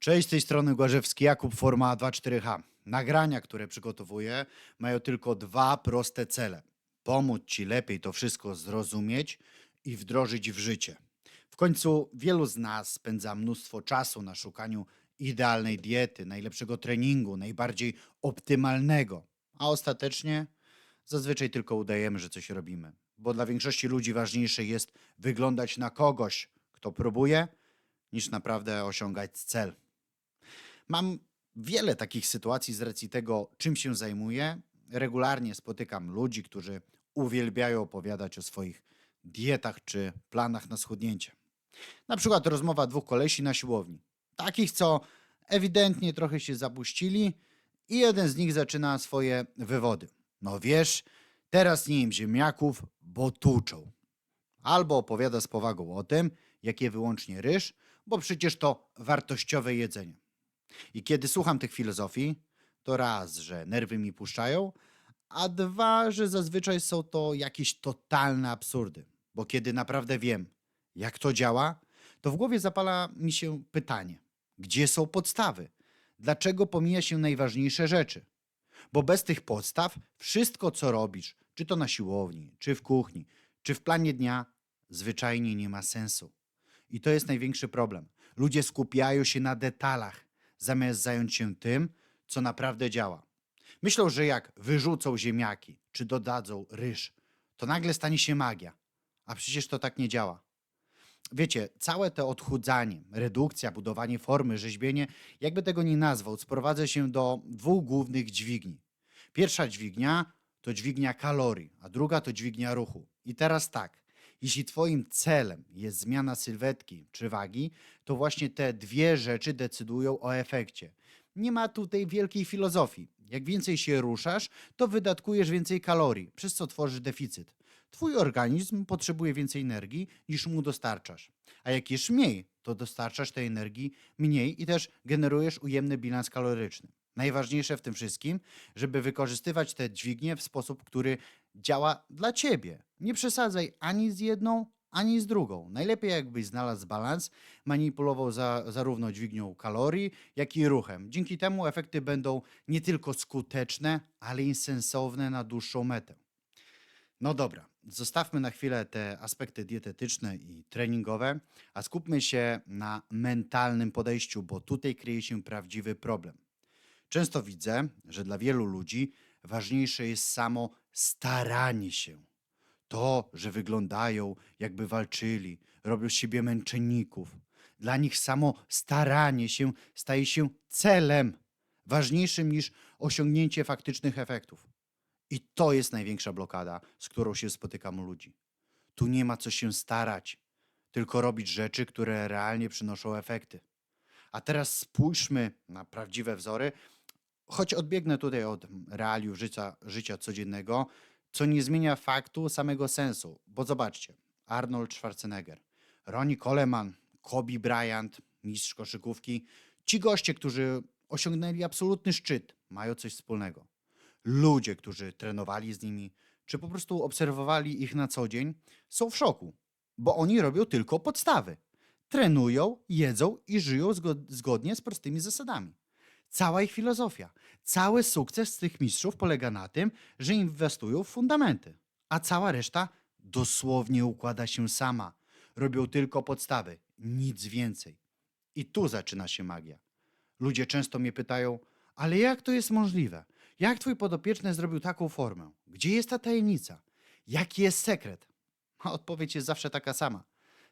Cześć, z tej strony Głażewski Jakub, Forma 24H. Nagrania, które przygotowuję, mają tylko dwa proste cele. Pomóc Ci lepiej to wszystko zrozumieć i wdrożyć w życie. W końcu wielu z nas spędza mnóstwo czasu na szukaniu idealnej diety, najlepszego treningu, najbardziej optymalnego, a ostatecznie zazwyczaj tylko udajemy, że coś robimy. Bo dla większości ludzi ważniejsze jest wyglądać na kogoś, kto próbuje, niż naprawdę osiągać cel. Mam wiele takich sytuacji z racji tego, czym się zajmuję. Regularnie spotykam ludzi, którzy uwielbiają opowiadać o swoich dietach czy planach na schudnięcie. Na przykład rozmowa dwóch kolesi na siłowni. Takich, co ewidentnie trochę się zapuścili i jeden z nich zaczyna swoje wywody. No wiesz, teraz nie jem ziemniaków, bo tuczą. Albo opowiada z powagą o tym, jakie wyłącznie ryż, bo przecież to wartościowe jedzenie. I kiedy słucham tych filozofii, to raz, że nerwy mi puszczają, a dwa, że zazwyczaj są to jakieś totalne absurdy. Bo kiedy naprawdę wiem, jak to działa, to w głowie zapala mi się pytanie: gdzie są podstawy? Dlaczego pomija się najważniejsze rzeczy? Bo bez tych podstaw wszystko, co robisz, czy to na siłowni, czy w kuchni, czy w planie dnia, zwyczajnie nie ma sensu. I to jest największy problem. Ludzie skupiają się na detalach, zamiast zająć się tym, co naprawdę działa. Myślą, że jak wyrzucą ziemniaki, czy dodadzą ryż, to nagle stanie się magia. A przecież to tak nie działa. Wiecie, całe to odchudzanie, redukcja, budowanie formy, rzeźbienie, jakby tego nie nazwał, sprowadza się do dwóch głównych dźwigni. Pierwsza dźwignia to dźwignia kalorii, a druga to dźwignia ruchu. I teraz tak, jeśli Twoim celem jest zmiana sylwetki czy wagi, to właśnie te dwie rzeczy decydują o efekcie. Nie ma tutaj wielkiej filozofii. Jak więcej się ruszasz, to wydatkujesz więcej kalorii, przez co tworzysz deficyt. Twój organizm potrzebuje więcej energii niż mu dostarczasz. A jak jesz mniej, to dostarczasz tej energii mniej i też generujesz ujemny bilans kaloryczny. Najważniejsze w tym wszystkim, żeby wykorzystywać te dźwignie w sposób, który działa dla ciebie. Nie przesadzaj ani z jedną, ani z drugą. Najlepiej jakbyś znalazł balans, manipulował za, zarówno dźwignią kalorii, jak i ruchem. Dzięki temu efekty będą nie tylko skuteczne, ale i sensowne na dłuższą metę. No dobra, zostawmy na chwilę te aspekty dietetyczne i treningowe, a skupmy się na mentalnym podejściu, bo tutaj kryje się prawdziwy problem. Często widzę, że dla wielu ludzi ważniejsze jest samo staranie się. To, że wyglądają, jakby walczyli, robią z siebie męczenników. Dla nich samo staranie się staje się celem, ważniejszym niż osiągnięcie faktycznych efektów. I to jest największa blokada, z którą się spotykam u ludzi. Tu nie ma co się starać, tylko robić rzeczy, które realnie przynoszą efekty. A teraz spójrzmy na prawdziwe wzory, choć odbiegnę tutaj od realiów życia, życia codziennego, co nie zmienia faktu samego sensu. Bo zobaczcie, Arnold Schwarzenegger, Ronnie Coleman, Kobe Bryant, mistrz koszykówki, ci goście, którzy osiągnęli absolutny szczyt, mają coś wspólnego. Ludzie, którzy trenowali z nimi, czy po prostu obserwowali ich na co dzień, są w szoku, bo oni robią tylko podstawy. Trenują, jedzą i żyją zgo- zgodnie z prostymi zasadami. Cała ich filozofia, cały sukces tych mistrzów polega na tym, że inwestują w fundamenty, a cała reszta dosłownie układa się sama. Robią tylko podstawy, nic więcej. I tu zaczyna się magia. Ludzie często mnie pytają, ale jak to jest możliwe? Jak twój podopieczny zrobił taką formę? Gdzie jest ta tajemnica? Jaki jest sekret? A odpowiedź jest zawsze taka sama.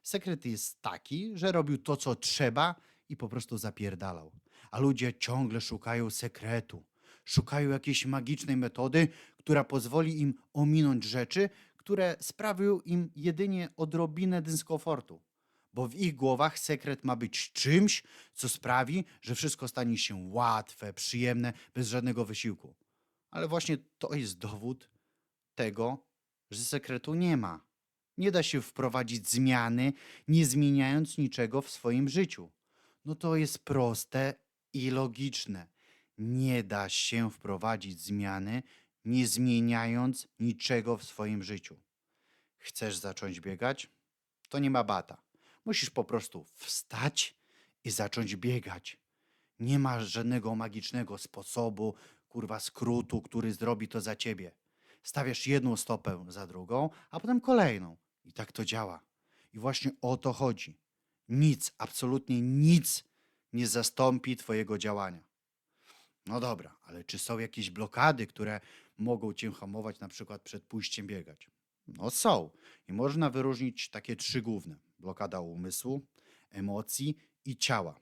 Sekret jest taki, że robił to, co trzeba i po prostu zapierdalał. A ludzie ciągle szukają sekretu. Szukają jakiejś magicznej metody, która pozwoli im ominąć rzeczy, które sprawią im jedynie odrobinę dyskomfortu. Bo w ich głowach sekret ma być czymś, co sprawi, że wszystko stanie się łatwe, przyjemne, bez żadnego wysiłku. Ale właśnie to jest dowód tego, że sekretu nie ma. Nie da się wprowadzić zmiany, nie zmieniając niczego w swoim życiu. No to jest proste i logiczne. Nie da się wprowadzić zmiany, nie zmieniając niczego w swoim życiu. Chcesz zacząć biegać? To nie ma bata. Musisz po prostu wstać i zacząć biegać. Nie ma żadnego magicznego sposobu, kurwa, skrótu, który zrobi to za ciebie. Stawiasz jedną stopę za drugą, a potem kolejną. I tak to działa. I właśnie o to chodzi. Nic, absolutnie nic nie zastąpi Twojego działania. No dobra, ale czy są jakieś blokady, które mogą Cię hamować na przykład przed pójściem biegać? No są. I można wyróżnić takie trzy główne: blokada umysłu, emocji i ciała.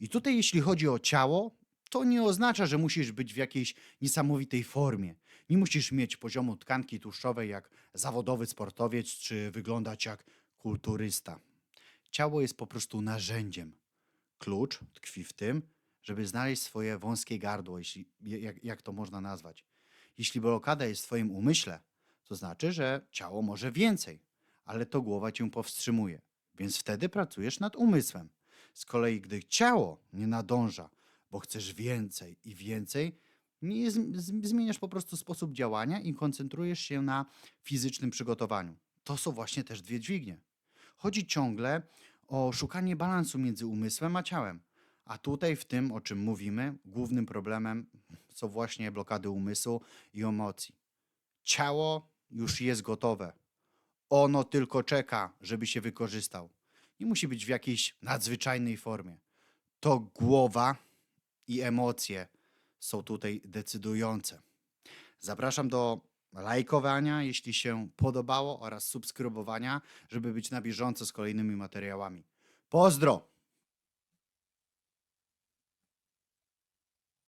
I tutaj, jeśli chodzi o ciało, to nie oznacza, że musisz być w jakiejś niesamowitej formie. Nie musisz mieć poziomu tkanki tłuszczowej jak zawodowy sportowiec, czy wyglądać jak kulturysta. Ciało jest po prostu narzędziem. Klucz tkwi w tym, żeby znaleźć swoje wąskie gardło, jeśli, jak, jak to można nazwać. Jeśli blokada jest w Twoim umyśle, to znaczy, że ciało może więcej, ale to głowa cię powstrzymuje, więc wtedy pracujesz nad umysłem. Z kolei, gdy ciało nie nadąża, bo chcesz więcej i więcej, nie zm- zm- zmieniasz po prostu sposób działania i koncentrujesz się na fizycznym przygotowaniu. To są właśnie też dwie dźwignie. Chodzi ciągle o szukanie balansu między umysłem a ciałem. A tutaj, w tym, o czym mówimy, głównym problemem są właśnie blokady umysłu i emocji. Ciało już jest gotowe. Ono tylko czeka, żeby się wykorzystał. Nie musi być w jakiejś nadzwyczajnej formie. To głowa i emocje są tutaj decydujące. Zapraszam do lajkowania, jeśli się podobało, oraz subskrybowania, żeby być na bieżąco z kolejnymi materiałami. Pozdro!